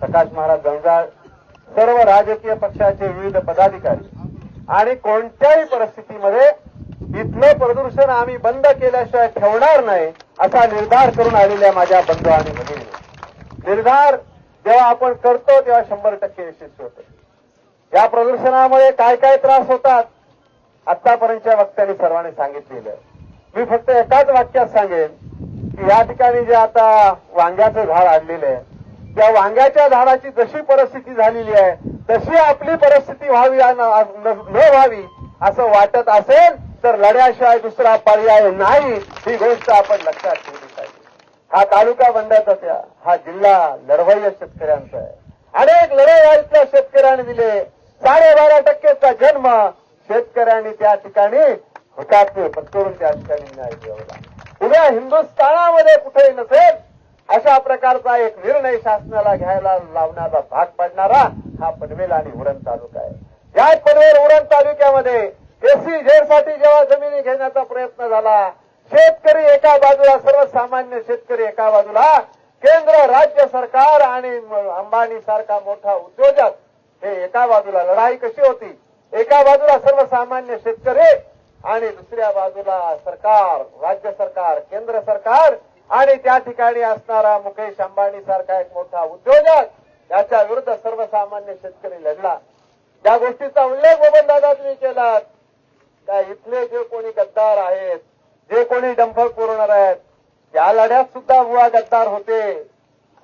प्रकाश महाराज जंजाळ सर्व राजकीय पक्षाचे विविध पदाधिकारी आणि कोणत्याही परिस्थितीमध्ये इथलं प्रदूषण आम्ही बंद केल्याशिवाय ठेवणार नाही असा निर्धार करून आलेल्या माझ्या बंधू आणि भगिनी. निर्धार जेव्हा आपण करतो तेव्हा शंभर टक्के यशस्वी होतो. या प्रदूषणामुळे काय काय त्रास होतात आतापर्यंतच्या वक्त्यांनी सर्वांनी सांगितलेलं मी फक्त एकाच वाक्यात सांगेन की या ठिकाणी जे आता वांग्याचं झाड आणलेलं आहे त्या वांग्याच्या झाडाची जशी परिस्थिती झालेली आहे तशी आपली परिस्थिती व्हावी न व्हावी असं वाटत असेल तर लढ्याशिवाय दुसरा पर्याय नाही. ही गोष्ट आपण लक्षात ठेवली पाहिजे. हा तालुका बंडाचा त्या हा जिल्हा लढवय्य शेतकऱ्यांचा आहे. अनेक लढाई शेतकऱ्यांनी दिले साडेबारा टक्केचा जन्म शेतकऱ्यांनी त्या ठिकाणी हुतात्मे पत्करून त्या ठिकाणी न्याय मिळवला उद्या हिंदुस्थानामध्ये कुठेही नसेल अशा प्रकारचा एक निर्णय शासनाला घ्यायला लावण्याचा भाग पडणारा हा पनवेल आणि उरण तालुका आहे. या पनवेल उरण तालुक्यामध्ये एसी साठी जेव्हा जमिनी घेण्याचा प्रयत्न झाला शेतकरी एका बाजूला सर्वसामान्य शेतकरी एका बाजूला केंद्र राज्य सरकार आणि अंबानी सारखा मोठा उद्योजक हे एका बाजूला लढाई कशी होती? एका बाजूला सर्वसामान्य शेतकरी आणि दुसऱ्या बाजूला सरकार राज्य सरकार केंद्र सरकार आणि त्या ठिकाणी असणारा मुकेश अंबानी सारखा एक मोठा उद्योजक याच्या विरुद्ध सर्वसामान्य शेतकरी लढला. या गोष्टीचा उल्लेख गोबंदादा तुम्ही केलात. त्या इथले जे कोणी गद्दार आहेत जे कोणी डंफर पुरवणार आहेत त्या लढ्यात सुद्धा बुवा गद्दार होते.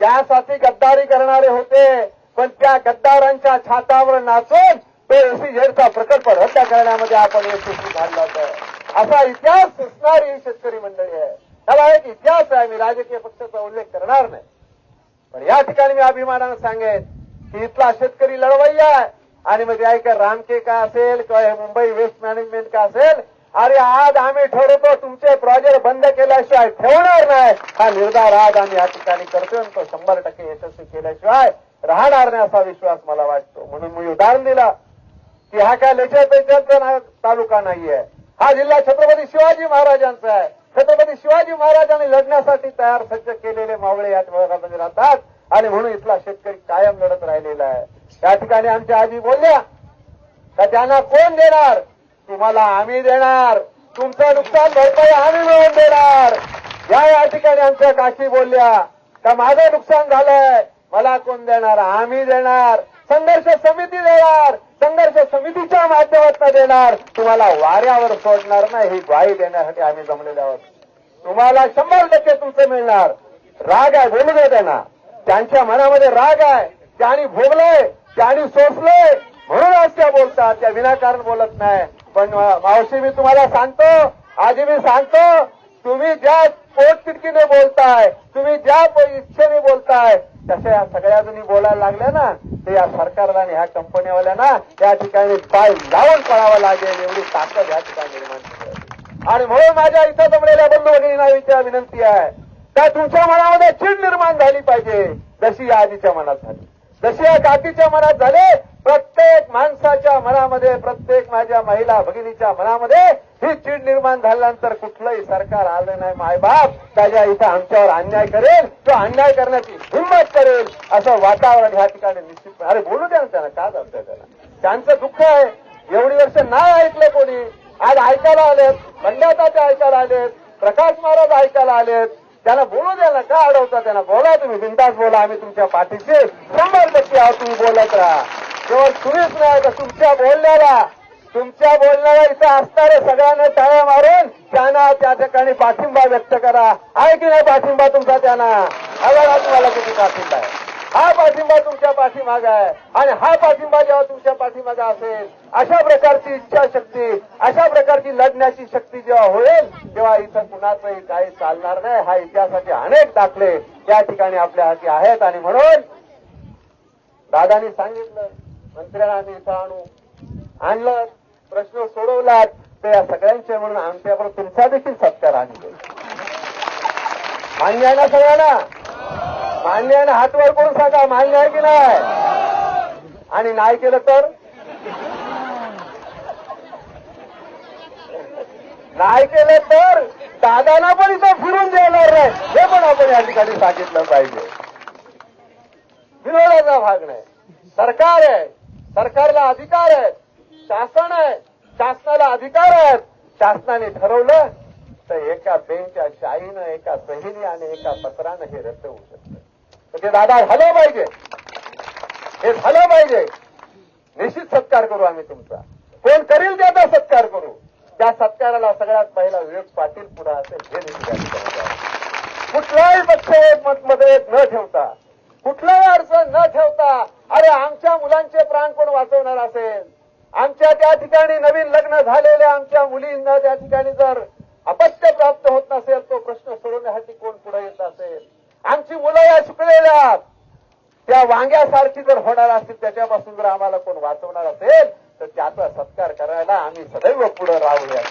त्यासाठी गद्दारी करणारे होते पण त्या गद्दारांच्या छातावर नाचून तो एसीझेडचा प्रकल्प रद्द करण्यामध्ये आपण यशस्वी झालो होतो असा इतिहास सुचणारी ही शेतकरी मंडळी आहे. त्याला एक इतिहास आहे मी राजकीय पक्षाचा उल्लेख करणार नाही. पण या ठिकाणी मी अभिमानानं सांगेन की इथला शेतकरी लढवय्या आहे. आणि म्हणजे ऐका रामके का असेल किंवा हे मुंबई वेस्ट मॅनेजमेंट का असेल? अरे आज आम्ही ठरवतो तुमचे प्रोजेक्ट बंद केल्याशिवाय ठेवणार नाही. हा निर्धार आज आम्ही या ठिकाणी करतोय तो शंभर टक्के यशस्वी केल्याशिवाय राहणार नाही असा विश्वास मला वाटतो. म्हणून मी उदाहरण दिलं की हा काय लेचर तालुका नाहीये. हा जिल्हा छत्रपती शिवाजी महाराजांचा आहे. छत्रपती शिवाजी महाराजांनी लढण्यासाठी तयार सज्ज केलेले मावळे या भागामध्ये म्हणजे राहतात. आणि म्हणून इथला शेतकरी कायम लढत राहिलेला आहे. या ठिकाणी आमच्या आजी बोलल्या का त्यांना कोण देणार? तुम्हाला आम्ही देणार. तुमचं नुकसान भरपाई आम्ही मिळवून देणार. या या ठिकाणी आमच्या काशी बोलल्या का माझं नुकसान झालंय? मला कोण देणार? आम्ही देणार. संघर्ष समिती देणार. संघर्ष समितीच्या माध्यमातून देणार. तुम्हाला वाऱ्यावर सोडणार नाही ही ग्वाही देण्यासाठी आम्ही जमलेले आहोत. तुम्हाला शंभर टक्के तुमचं मिळणार. राग आहे बोलू दे त्यांना. त्यांच्या मनामध्ये राग आहे. त्यांनी भोगलंय त्यांनी सोसलंय म्हणून आज त्या बोलतात. त्या विनाकारण बोलत नाही. पण मावशी मी तुम्हाला सांगतो आजी मी सांगतो तुम्ही ज्या पोटतिडकीने बोलताय तुम्ही ज्या इच्छेने बोलताय तशा या सगळ्या जुनी बोलायला लागल्या ना ते या सरकारला आणि ह्या कंपन्यावाल्यांना या ठिकाणी पाय लावून पळावं लागेल एवढी ताकद या ठिकाणी निर्माण आणि म्हणून माझ्या इथं जमलेल्या बंधू भगिनींना विचार विनंती आहे त्या तुमच्या मनामध्ये चीड निर्माण झाली पाहिजे जशी या आधीच्या मनात झाली. जशी या काकीच्या मनात झाले प्रत्येक माणसाच्या मनामध्ये प्रत्येक माझ्या महिला भगिनीच्या मनामध्ये ही चीड निर्माण झाल्यानंतर कुठलंही सरकार आलं नाही. मायबाप त्याच्या इथं आमच्यावर अन्याय करेल तो अन्याय करण्याची हिंमत करेल असं वातावरण ह्या ठिकाणी निश्चित अरे बोलू द्या ना त्यांना का चालतंय त्याला? त्यांचं दुःख आहे. एवढी वर्ष नाही ऐकलं कोणी. आज ऐकायला आलेत बंड्याता ऐकायला आलेत प्रकाश महाराज ऐकायला आलेत. त्यांना बोलू द्या ना का अडवता त्यांना बोला तुम्ही बिंदास बोला आम्ही तुमच्या पाठीशी. शंभर टक्के आहोत तुम्ही बोलत राहा. केवळ तुम्हीच नाही तर तुमच्या बोलण्याला तुमच्या बोलण्याला इथं असणारे सगळ्यांना टाळ्या मारून त्यांना त्या ठिकाणी पाठिंबा व्यक्त करा. आहे की नाही पाठिंबा तुमचा त्यांना? अगं तुम्हाला किती पाठिंबा आहे? हा पाठिंबा तुमच्या पाठीमागा आहे. आणि हा पाठिंबा जेव्हा तुमच्या पाठीमागा असेल अशा प्रकारची इच्छाशक्ती अशा प्रकारची लढण्याची शक्ती जेव्हा होईल तेव्हा इथं कुणाचंही काही चालणार नाही. हा इतिहासाचे अनेक दाखले या ठिकाणी आपल्या हाती आहेत. आणि म्हणून दादानी सांगितलं मंत्र्यांना आम्ही इथं आणू. आणलं प्रश्न सोडवलात. तर या सगळ्यांचे म्हणून आमच्यावर तुमचा देखील सत्कार आणले मान्य आहे ना सगळ्यांना? मान्य आहे हात वर करून सांगा मान्य आहे की नाही? आणि नाही केलं तर? नाही केलं तर दादाला पण इथं फिरून देणार नाही हे पण आपण या ठिकाणी सांगितलं पाहिजे. विनोदाचा भाग नाही. सरकार आहे. सरकारला अधिकार आहे शासन आहे. शासनाला अधिकार आहेत. शासनाने ठरवलं तर एका बेंच्या शाईनं एका सहीने आणि एका पत्रानं हे रद्द होऊ शकतं. ते दादा झालं पाहिजे. हे झालं पाहिजे. निश्चित सत्कार करू आम्ही तुमचा. कोण करील त्याचा सत्कार करू. त्या सत्काराला सगळ्यात पहिला विवेक पाटील पुढे असेल हे निश्चित कुठलाही पक्ष एक मत मतभेद न ठेवता कुठलाही अडचण न ठेवता अरे आमच्या मुलांचे प्राण कोण वाचवणार असेल? आमच्या त्या ठिकाणी नवीन लग्न झालेल्या आमच्या मुलींना त्या ठिकाणी जर अपत्य प्राप्त होत नसेल तो प्रश्न सोडवण्यासाठी कोण पुढे येत असेल? आमची मुलं त्या वांग्यासारखी जर होणार असतील त्याच्यापासून जर आम्हाला कोण वाचवणार असेल तर त्याचा सत्कार करायला आम्ही सदैव पुढे राहूया.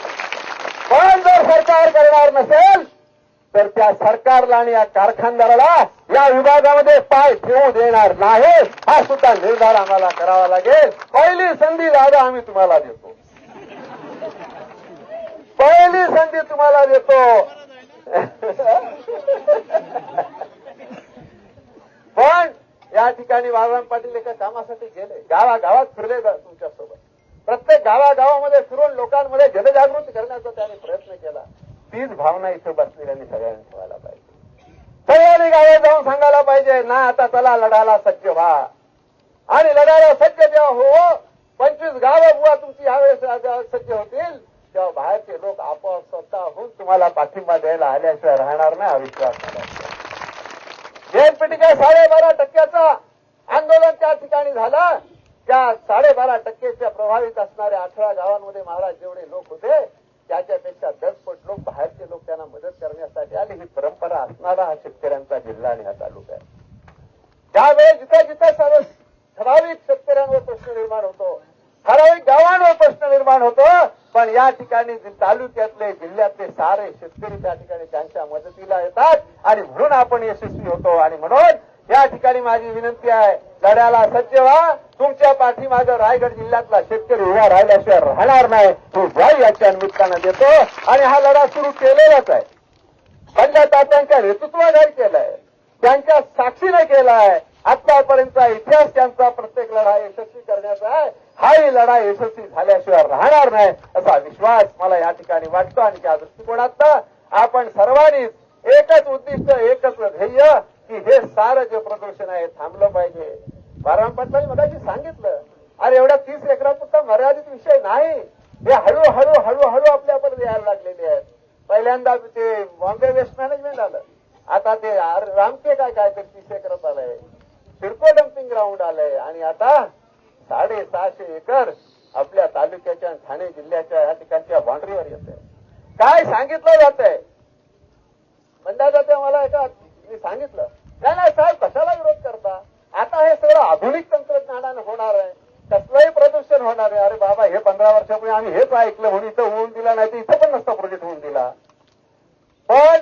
पण जर सरकार करणार नसेल तर त्या सरकारला आणि या कारखानदाराला या विभागामध्ये पाय ठेवू देणार नाही हा सुद्धा निर्धार आम्हाला करावा लागेल. पहिली संधी दादा आम्ही तुम्हाला देतो. पहिली संधी तुम्हाला देतो. पण या ठिकाणी बाळराम पाटील एका कामासाठी गेले. गावागावात फिरले तुमच्या तुमच्यासोबत. प्रत्येक गावागावामध्ये फिरून लोकांमध्ये जनजागृती करण्याचा त्यांनी प्रयत्न केला. तीच भावना इथं बसलेल्यांनी सगळ्यांनी ठेवायला पाहिजे. सगळ्यांनी गावात जाऊन सांगायला पाहिजे ना आता चला लढायला सज्ज व्हा. आणि लढायला सज्ज जेव्हा हो पंचवीस गावं बुवा तुमची यावेळेस सज्ज होतील तेव्हा बाहेरचे लोक आपोआप स्वतःहून तुम्हाला पाठिंबा द्यायला आल्याशिवाय राहणार नाही हा विश्वास मला. आहे. साडेबारा टक्क्याचा आंदोलन त्या ठिकाणी झाला. त्या साडेबारा टक्केच्या प्रभावित असणाऱ्या अठरा गावांमध्ये महाराज जेवढे लोक होते त्याच्यापेक्षा दसपट लोक बाहेरचे लोक त्यांना मदत करण्यासाठी आले. ही परंपरा असणारा हा शेतकऱ्यांचा जिल्हा आणि हा तालुका आहे. त्यावेळेस जिथं जिथं सर्व ठराविक शेतकऱ्यांवर प्रश्न निर्माण होतो ठराविक गावांवर प्रश्न निर्माण होतो पण या ठिकाणी तालुक्यातले जिल्ह्यातले सारे शेतकरी त्या ठिकाणी त्यांच्या मदतीला येतात. आणि म्हणून आपण यशस्वी होतो. आणि म्हणून या ठिकाणी माझी विनंती आहे लढ्याला सज्ज व्हा. तुमच्या पाठीमागं रायगड जिल्ह्यातला शेतकरी उभा राहिल्याशिवाय राहणार नाही. तो ग्वाही याच्या निमित्तानं देतो. आणि हा लढा सुरू केलेलाच आहे. पंजाब तात्यांच्या नेतृत्वाखाली केलाय. त्यांच्या साक्षीने केलाय. आतापर्यंतचा इतिहास त्यांचा प्रत्येक लढा यशस्वी करण्याचा आहे. हाही लढा यशस्वी झाल्याशिवाय राहणार नाही असा विश्वास मला या ठिकाणी वाटतो. आणि त्या दृष्टिकोनात आपण सर्वांनीच एकच उद्दिष्ट एकच ध्येय की हे सारं जे प्रदूषण आहे थांबलं पाहिजे. बाराम पाटलांनी मगाशी सांगितलं अरे एवढ्या तीस एकरापुरता मर्यादित विषय नाही. हे हळूहळू हळूहळू आपल्यापर्यंत यायला लागलेले आहेत. पहिल्यांदा ते बॉम्बे वेस्ट मॅनेजमेंट आलं. आता ते रामके काय काय ते तीस एकरात आलंय. सिडको डम्पिंग ग्राउंड आलंय. आणि आता साडेसहाशे एकर आपल्या तालुक्याच्या ठाणे जिल्ह्याच्या या ठिकाणच्या बाउंड्रीवर येत काय सांगितलं जात आहे म्हणता जाते मला एका मी सांगितलं नाही नाही साहेब कशाला विरोध करता? आता हे सगळं आधुनिक तंत्रज्ञानाने होणार आहे. कसलंही प्रदूषण होणार आहे. अरे बाबा हे पंधरा वर्षापूर्वी आम्ही हेच ऐकलं. म्हणून इथं होऊन दिला नाही तर इथं पण नसता प्रोजेक्ट होऊन दिला. पण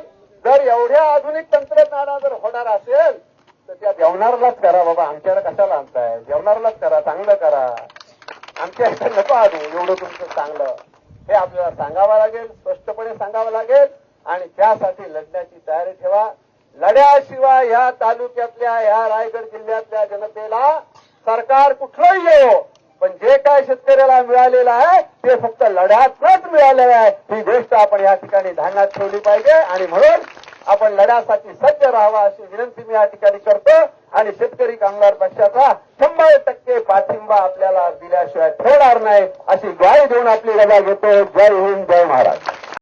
जर एवढ्या आधुनिक तंत्रज्ञाना जर होणार असेल तर त्या जेवणारलाच करा बाबा. आमच्याकडे कशाला आणताय? जेवणारलाच करा चांगलं करा. आमच्या इकडे नको आधी एवढं तुमचं चांगलं. हे आपल्याला सांगावं लागेल स्पष्टपणे सांगावं लागेल. आणि त्यासाठी लढण्याची तयारी ठेवा. लढ्याशिवाय या तालुक्यातल्या या रायगड जिल्ह्यातल्या जनतेला सरकार कुठलंही येऊ पण जे काय शेतकऱ्याला मिळालेलं आहे ते फक्त लढ्यातच मिळालेलं आहे. ही गोष्ट आपण या ठिकाणी ध्यानात ठेवली पाहिजे. आणि म्हणून आपण लढ्यासाठी सज्ज राहावा अशी विनंती मी या ठिकाणी करतो. आणि शेतकरी कामगार पक्षाचा शंभर टक्के पाठिंबा आपल्याला दिल्याशिवाय ठेवणार नाही अशी ग्वाही देऊन आपली रजा घेतो. जय हिंद जय महाराज